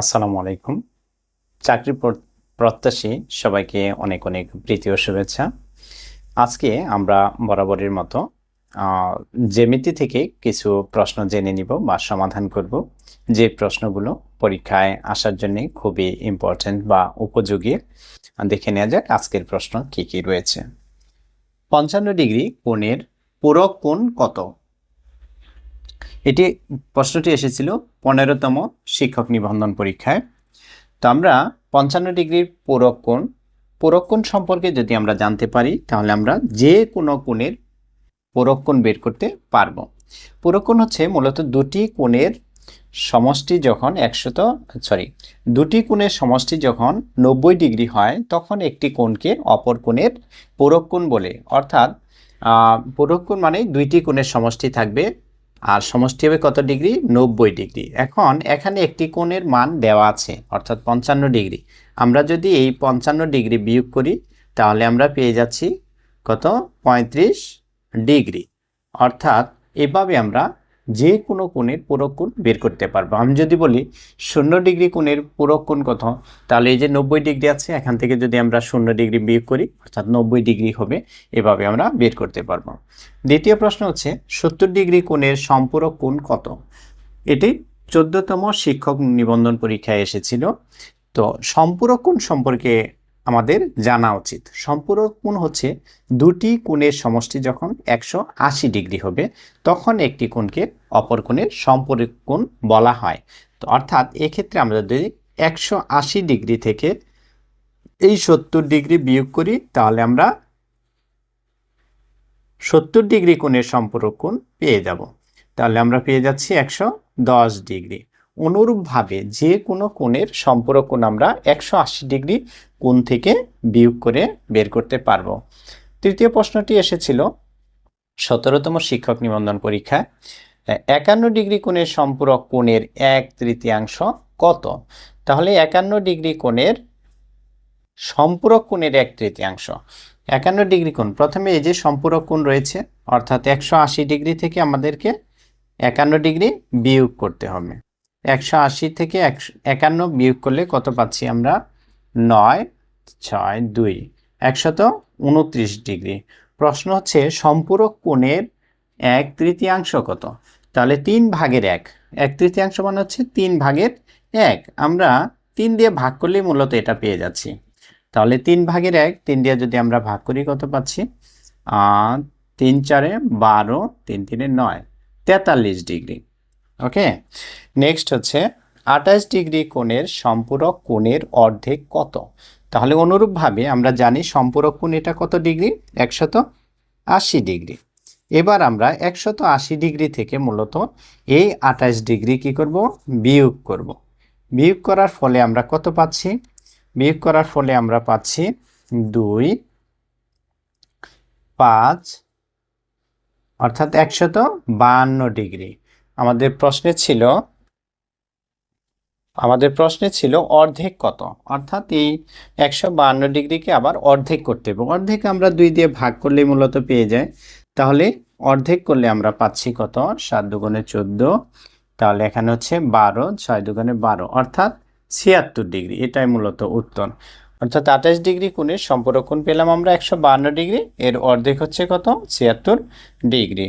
আসসালামু আলাইকুম। চাকরি প্রত্যাশী সবাইকে অনেক অনেক প্রীতি ও শুভেচ্ছা। আজকে আমরা বরাবরের মতো আহ, জ্যামিতি থেকে কিছু প্রশ্ন জেনে নিব বা সমাধান করব। যে প্রশ্নগুলো পরীক্ষায় আসার জন্য খুবই ইম্পর্ট্যান্ট বা উপযোগী। দেখে নেওয়া যাক আজকের প্রশ্ন কি কি রয়েছে। পঞ্চান্ন ডিগ্রি কোণের পূরক কোণ কত? এটি প্রশ্নটি এসেছিল পনেরোতম শিক্ষক নিবন্ধন পরীক্ষায়। তো আমরা পঞ্চান্ন ডিগ্রির কোণ কোণ সম্পর্কে যদি আমরা জানতে পারি, তাহলে আমরা যে কোনো কোণের কোণ বের করতে পারব। কোণ হচ্ছে মূলত দুটি কোণের সমষ্টি যখন একশত, সরি, দুটি কোণের সমষ্টি যখন নব্বই ডিগ্রি হয়, তখন একটি কোণকে অপর কোণের কোণ বলে। অর্থাৎ কোণ মানে দুইটি কোণের সমষ্টি থাকবে আর সমষ্টি হবে কত ডিগ্রি? নব্বই ডিগ্রি। এখন এখানে একটি কোণের মান দেওয়া আছে, অর্থাৎ পঞ্চান্ন ডিগ্রি। আমরা যদি এই পঞ্চান্ন ডিগ্রি বিয়োগ করি, তাহলে আমরা পেয়ে যাচ্ছি কত? পঁয়ত্রিশ ডিগ্রি। অর্থাৎ এভাবে আমরা যে কোনো কোণের পূরক বের করতে পারব। আমি যদি বলি শূন্য ডিগ্রি কোণের পূরক কোণ কত? তাহলে এই যে নব্বই ডিগ্রি আছে, এখান থেকে যদি আমরা শূন্য ডিগ্রি বিয়োগ করি, অর্থাৎ নব্বই ডিগ্রি হবে, এভাবে আমরা বের করতে পারব। দ্বিতীয় প্রশ্ন হচ্ছে, সত্তর ডিগ্রি কোণের সম্পূরক কোণ কত? এটি চোদ্দতম শিক্ষক নিবন্ধন পরীক্ষায় এসেছিল। তো সম্পূরক কোণ সম্পর্কে আমাদের জানা উচিত। সম্পূরক কোণ হচ্ছে দুটি কোণের সমষ্টি যখন একশো আশি ডিগ্রি হবে, তখন একটি কোণকে অপর কোণের সম্পূরক কোণ বলা হয়। তো অর্থাৎ এক্ষেত্রে আমরা যদি একশো আশি ডিগ্রি থেকে এই সত্তর ডিগ্রি বিয়োগ করি, তাহলে আমরা সত্তর ডিগ্রি কোণের সম্পূরক কোণ পেয়ে যাব। তাহলে আমরা পেয়ে যাচ্ছি একশো দশ ডিগ্রি। অনুরূপভাবে যে কোনো কোণের সম্পূরক কোণ আমরা একশো আশি ডিগ্রি কোণ থেকে বিয়োগ করে বের করতে পারব। তৃতীয় প্রশ্নটি এসেছিল সতেরোতম শিক্ষক নিবন্ধন পরীক্ষায় একান্ন ডিগ্রি কোণের সম্পূরক কোণের এক তৃতীয়াংশ কত? তাহলে একান্ন ডিগ্রি কোণের সম্পূরক কোণের এক তৃতীয়াংশ। একান্ন ডিগ্রি কোণ, প্রথমে এই যে সম্পূরক কোণ রয়েছে, অর্থাৎ একশো আশি ডিগ্রি থেকে আমাদেরকে একান্ন ডিগ্রি বিয়োগ করতে হবে। একশো আশি থেকে একান্ন বিয়োগ করলে কত পাচ্ছি আমরা? নয়, ছয়, দুই। একশত উনত্রিশ ডিগ্রি। প্রশ্ন হচ্ছে, সম্পূরক কোণের এক তৃতীয়াংশ কত? তাহলে তিন ভাগের এক। এক তৃতীয়াংশ মানে হচ্ছে তিন ভাগের এক। আমরা তিন দিয়ে ভাগ করলেই মূলত এটা পেয়ে যাচ্ছি। তাহলে তিন ভাগের এক, তিন দিয়ে যদি আমরা ভাগ করি কত পাচ্ছি? তিন চারে বারো, তিন তিনে নয়। তেতাল্লিশ ডিগ্রি। ওকে নেক্সট হচ্ছে, আঠাশ ডিগ্রি কোণের সম্পূরক কোণের অর্ধেক কত? তাহলে অনুরূপভাবে আমরা জানি সম্পূরক কোণ এটা কত ডিগ্রি? একশত আশি ডিগ্রি। এবার আমরা একশত আশি ডিগ্রি থেকে মূলত এই আঠাশ ডিগ্রি কি করব? বিয়োগ করব। বিয়োগ করার ফলে আমরা কত পাচ্ছি? বিয়োগ করার ফলে আমরা পাচ্ছি দুই, পাঁচ, অর্থাৎ একশত বাহান্ন ডিগ্রি। আমাদের প্রশ্নে ছিল, আমাদের প্রশ্নে ছিল অর্ধেক কত? অর্থাৎ এই একশো বাহান্ন ডিগ্রিকে আবার অর্ধেক করতে হবে। অর্ধেক আমরা দুই দিয়ে ভাগ করলে মূলত পেয়ে যায়। তাহলে অর্ধেক করলে আমরা পাচ্ছি কত? সাত দুগুণে চোদ্দ। তাহলে এখানে হচ্ছে বারো, ছয় দুগুণে বারো। অর্থাৎ ছিয়াত্তর ডিগ্রি, এটাই মূলত উত্তর। অর্থাৎ আঠাশ ডিগ্রি কোণের সম্পর্ক কোণ পেলাম আমরা একশো ডিগ্রি। এর অর্ধেক হচ্ছে কত? ছিয়াত্তর ডিগ্রি।